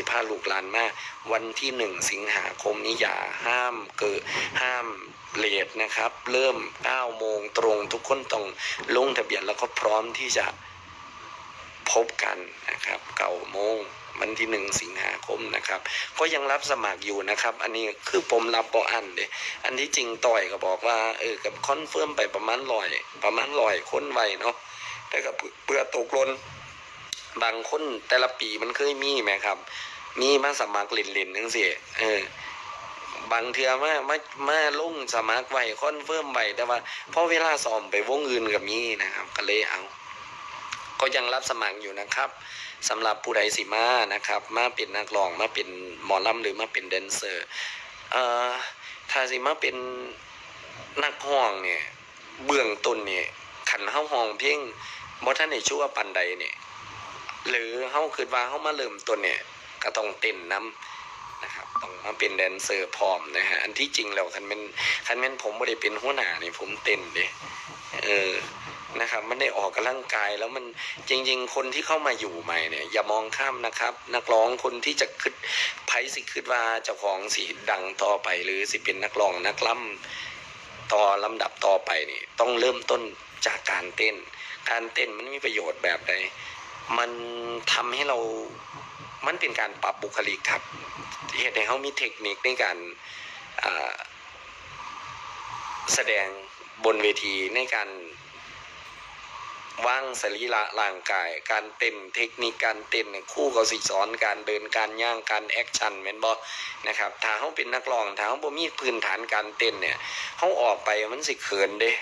สิพาลูกหลานมาวันที่หนึ่งสิงหาคมนี้อย่าห้ามเกิดห้ามเลทนะครับ เริ่ม9โมงตรงทุกคนต้องลงทะเบียนแล้วก็พร้อมที่จะพบกันนะครับเก้าโมงวันที่หนึ่งสิงหาคมนะครับ ก็ยังรับสมัครอยู่นะครับ อันนี้คือผมรับบออันเดะอันที่จริงต่อยก็บอกว่าเออกับคอนเฟิร์มไปประมาณร้อย ประมาณร้อยคนไวเนาะแต่กับเพื่อตกหลน บางคนแต่ละปีมันเคยมีไหมครับ มีมาสมัครเล่นๆนึงสิเออบางเทือมามามาลงสมัครไว้คอนเฟิร์มไว้แต่ว่าพอเวลาซ้อมไปวงอื่นก็มีนะครับ ก็เลยเอา ก็ยังรับสมัครอยู่นะครับสำหรับผู้ใดสิมานะครับ มาเป็นนักร้องมาเป็นหมอลำหรือมาเป็นแดนเซอร์เอ่อถ้าสิมาเป็นนักห้องเนี่ย เบื้องต้นเนี่ยขันเฮาห้องเพียงบ่ทันได้ชั่วปันใดเนี่ย หรือเฮาคิดว่าเฮามาเริ่มต้นเนี่ยก็ต้องเต้นนํนะครับต้องมาเป็นแดนเซอร์พร้อมนะฮะอันที่จริงแล้วคันแม่นคันแม่นผมบ่ได้เป็นหัวหน้านี่ผมเต้นเด้เออนะครับมันได้ออกกำลังกายแล้วมันจริง ๆ คนที่เข้ามาอยู่ใหม่เนี่ย อย่ามองข้ามนะครับ นักร้องคนที่จะคิดไพสิคิดว่าเจ้าของสีดังต่อไป หรือสิเป็นนักร้องนักล่ำต่อลำดับต่อไปนี่ต้องเริ่มต้นจากการเต้น การเต้นมันมีประโยชน์แบบใด มันทำให้เรา มันเป็นการปรับบุคลิกครับ เหตุให้เขามีเทคนิคในการแสดงบนเวทีในการว่างสรีระร่างกาย การเต้นเทคนิคการเต้นเนี่ยครู่เขาสิสอนการเดินการย่างการแอคชั่นแมนบ่นะครับถ้าเขาเป็นนักร้องถ้าเขาบ่มีพื้นฐานการเต้นเนี่ยเขาออกไปมันสิเขินเด้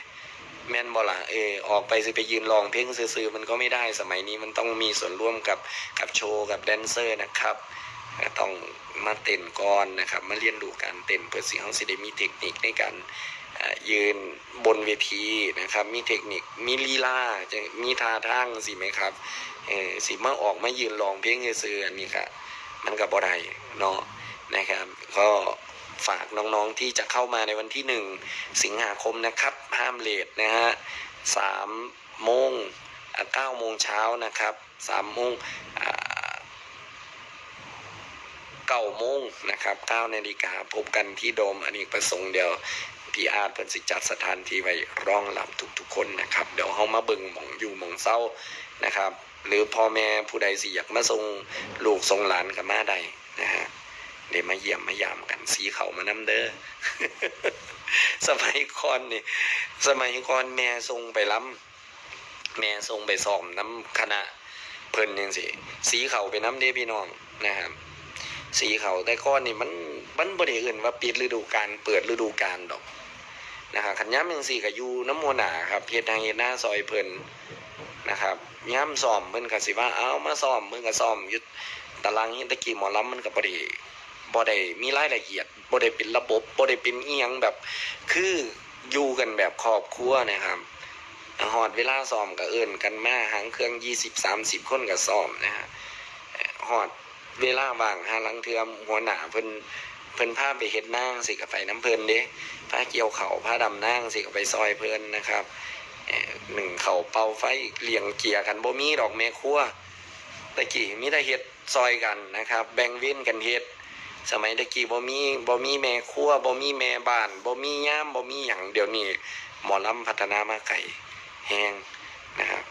แม่นบ่ล่ะเออออกไปสิไปยืนร้องเพลงซื่อๆมันก็ไม่ได้สมัยนี้มันต้องมีส่วนร่วมกับกับโชว์กับแดนเซอร์นะครับต้องมาเต้นก่อนนะครับ มาเรียนรู้การเต้นเพื่อสิเขาสิได้มีเทคนิคในการยืนบนเวทีนะครับ มีเทคนิคมีลีลาจะมีท่าทางสิไหมครับเออสิมาออกมายืนร้องเพลงซื่อๆอันนี้ค่ะมันก็บ่ได้เนาะนะครับ ก็ ฝากน้องๆที่จะเข้ามาในวันที่หนึ่งสิงหาคมนะครับ ห้ามเลทนะฮะสามโมงเก้าโมงเช้านะครับสามโมงเก้าโมงนะครับเก้านาฬิกาพบกันที่โดมอเนกประสงค์เดียวพี่อาร์ตเพิ่นสิจัดสถานที่ไว้รองรับทุกๆคนนะครับ เดี๋ยวเฮามาเบิ่งหมองอยู่หมองเศร้านะครับ หรือพ่อแม่ผู้ใดสิอยากมาส่งลูกส่งหลานก็มาได้นะฮะ เดี๋ยวมาเยี่ยมมายามกันสีเขามานำเด้อสมัยก่อนนี่สมัยก่อนแม่ส่งไปล้ำแม่ส่งไปสอบน้ำคณะเพิ่นจังซี่สีเขาไปน้ำเด้พี่น้องนะครับ สีเขาแต่ก้อนนี่มันมันบริเอื่นว่าปิดฤดูกาลเปิดฤดูกาลดอกนะครับขันย้ำยังสี่กับยูน้ำโมหนาครับเฮ็ดทางเฮ็ดหน้าซอยเพิ่นนะครับย้ำซ้อมเพิ่นก็สิว่าเอามาซ้อมเพิ่นก็ซ้อมยุดตารางเฮ็ดตะกี้หมอลำมันก็บ่ได้ บ่ได้มีรายละเอียดบ่ได้เป็นระบบบ่ได้เป็นเอียงแบบ คืออยู่กันแบบครอบครัวนะครับฮอดเวลาซ้อมก็เอิ้นกันมาหางเครื่อง20 30คนก็ซ้อมนะฮะฮอดเวลาว่างหาลังเทือมหัวหน้าเพิ่นเพิ่นพาไปเฮ็ดนางสิกับไปน้ำเพิ่นเด้พาเกี่ยวเขาพาดำนางสิกับไปซอยเพิ่นนะครับเอ่อหนึ่งเขาเป่าไฟเลี้ยงเกียร์กันบ่มีดอกแม่ครัวตะกี้มีแต่เฮ็ดซอยกันนะครับ แบ่งเว้นกันเฮ็ด สมัยตะกี้บ่มีบ่มีแม่ครัวบ่มีแม่บ้านบ่มีย่ามบ่มีหยังเดี๋ยวนี้หมอลำพัฒนามาไกลแฮงนะครับ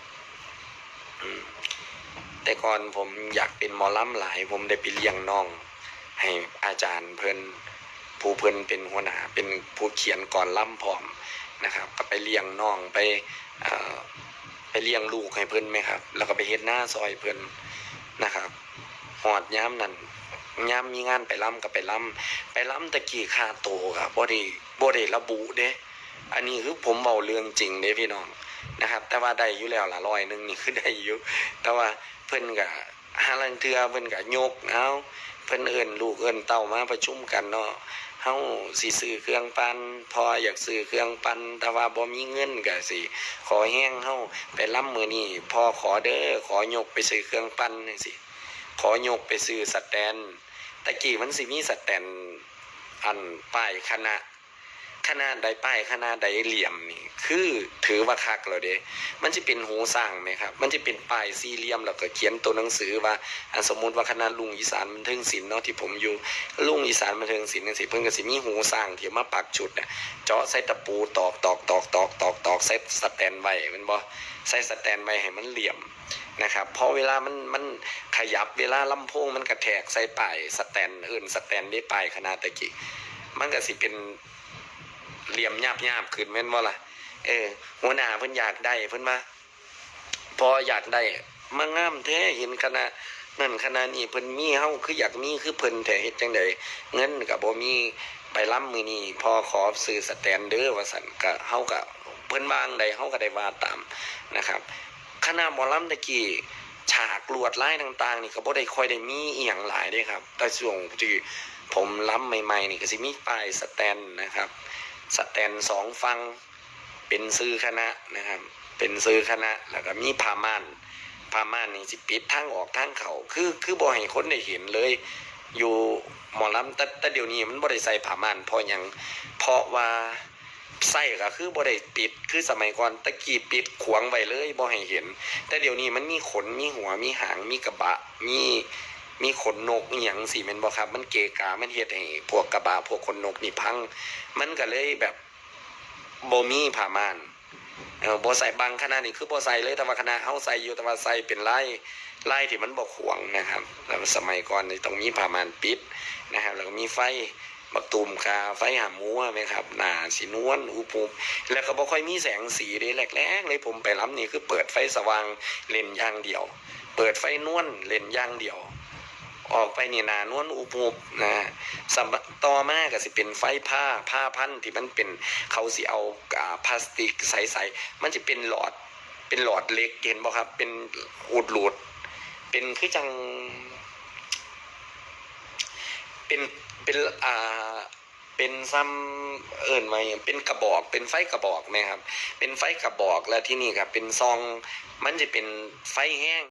แต่ก่อนผมอยากเป็นหมอลำหลาย ผมได้ไปเลี้ยงน้อง ให้อาจารย์เพิ่นผู้เพิ่นเป็นหัวหน้าเป็นผู้เขียนก่อนล่ำพร้อมนะครับ ก็ไปเลี้ยงน้องไปไปเลี้ยงลูกให้เพิ่นไหมครับ แล้วก็ไปเฮ็ดหน้าซอยเพิ่นนะครับหอดย้ำนั่น ย้ำมีงานไปล่ำก็ไปล่ำไปล่ำตะกี้ค่าโตครับบ่ได้บ่ได้ระบุเด้ อันนี้คือผมเบาเรื่องจริงเด้พี่น้องนะครับ แต่ว่าได้อยู่แล้วละร้อยหนึ่งนี่คือได้อยู่แต่ว่าเพิ่นก็หาลังเทือเพิ่นก็ยกเอาเพิ่นเอิ้นลูกเอิ้นเต้ามาประชุมกันเนาะเฮาสิซื้อเครื่องปั่นพออยากซื้อเครื่องปั่นแต่ว่าบ่มีเงินก็สิขอแห้งเฮาไปรับมื้อนี้พอขอเด้อขอยกไปซื้อเครื่องปั่นจังซี่ขอยกไปซื้อสแตน ตะกี้มันสิมีสแตนอันป้ายคณะขนาดใดป้ายขนาดใดเหลี่ยมนี่ คือถือว่าคักแล้วเด้มันจะเป็นหูสร้างไหมครับ มันจะเป็นป้ายสี่เหลี่ยมแล้วก็เขียนตัวหนังสือว่าอันสมมุติว่าคณะลุงอีสานบันเทิงศิลป์เนาะที่ผมอยู่ลุงอีสานบันเทิงศิลป์จังซี่เพิ่นก็สิมีหูสร้างที่มาปักจุดน่ะเจาะใส่ตะปูตอกตอกตอกตอกตอกตอกใส่สแตนไว้มันบ่ใส่สแตนไว้ให้มันเหลี่ยม นะครับพอเวลามันมันขยับเวลาลำโพงมันกระแทกใส่ป้ายสแตนเอื่นสแตนได้ป้ายขนาดตะกี้มันก็สิเป็นเหลี่ยมหยาบขึ้นแม่นบ่าล่ะ เออ หัวหน้าเพิ่นอยากได้เพิ่นมาพออยากได้มางามแท้เห็นคณะนั่นคณะนี้เพิ่นมีเฮาคืออยากมีคือเพิ่นแท้เฮ็ดจังไดเงินก็บ่มีไปล้ำมือนี้พอขอซื้อสแตนเดอร์ว่าซั่นก็เฮาก็เพิ่นวางใดเฮาก็ได้ว่าตามนะครับ คณะหมอลำตะกี้ฉากลวดลายต่าง ๆ นี่ก็บ่ได้ค่อยได้มีเอียงหลายด้วยครับ แต่ช่วงที่ผมล้ำใหม่ ๆ นี่ก็สิมีป้ายสแตนนะครับ สแตนสองฟังเป็นซื้อคณะนะครับ เป็นซื้อคณะแล้วก็มีผ้าม่านผ้าม่านนี่สิปิดทางออกทางเขาคือคือบ่ให้คนได้เห็นเลย อยู่หมอลำแต่แต่เดี๋ยวนี้มันบ่ได้ใส่ผ้าม่านเพราะยังเพราะว่า ใส่ก็คือบ่ได้ปิดคือสมัยก่อนตะกี้ปิดขวางไว้เลยบ่ให้เห็น แต่เดี๋ยวนี้มันมีขนมีหัวมีหางมีกระบะ มีมีขนนกอหย่างสิแม่นบ่ครับ มันเกะกะมันเฮ็ดให้พวกกระบะพวกขนนกนี่พัง มันก็เลยแบบบ่มีผ้าม่านเออบ่ใส่บางคณะนี่คือบ่ใส่เลยแต่ว่าคณะเฮาใส่อยู่แต่ว่าใส่เป็นไลายลายที่มันบ่ขวางนะครับแล้วสมัยก่อนนี่ต้องมีผ้าม่านปิดนะครับแล้วก็มีไฟ บักตูมคาไฟหามัวไหมครับหนาสีนวลอุปุมแล้วก็บ่ค่อยมีแสงสีเลยแรกๆเลยผมไปรับนี่คือเปิดไฟสว่างเล่นย่างเดียว เปิดไฟนวลเล่นย่างเดียว ออกไปนี่นานวลอุปุบนะฮะสำหรับต่อมาก็สิเป็นไฟผ้าผ้าพันที่มันเป็นเขาสิเอาอ่าพลาสติกใสๆมันจะเป็นหลอดเป็นหลอดเล็กเห็นบ่ครับ เป็นอุดหลุดเป็นคือจัง เป็น เป็นอ่าเป็นซ้ำเอิ่นไหมเป็นกระบอก เป็นไฟกระบอกไหมครับ เป็นไฟกระบอกแล้วที่นี่ครับเป็นซองมันจะเป็นไฟแห้ง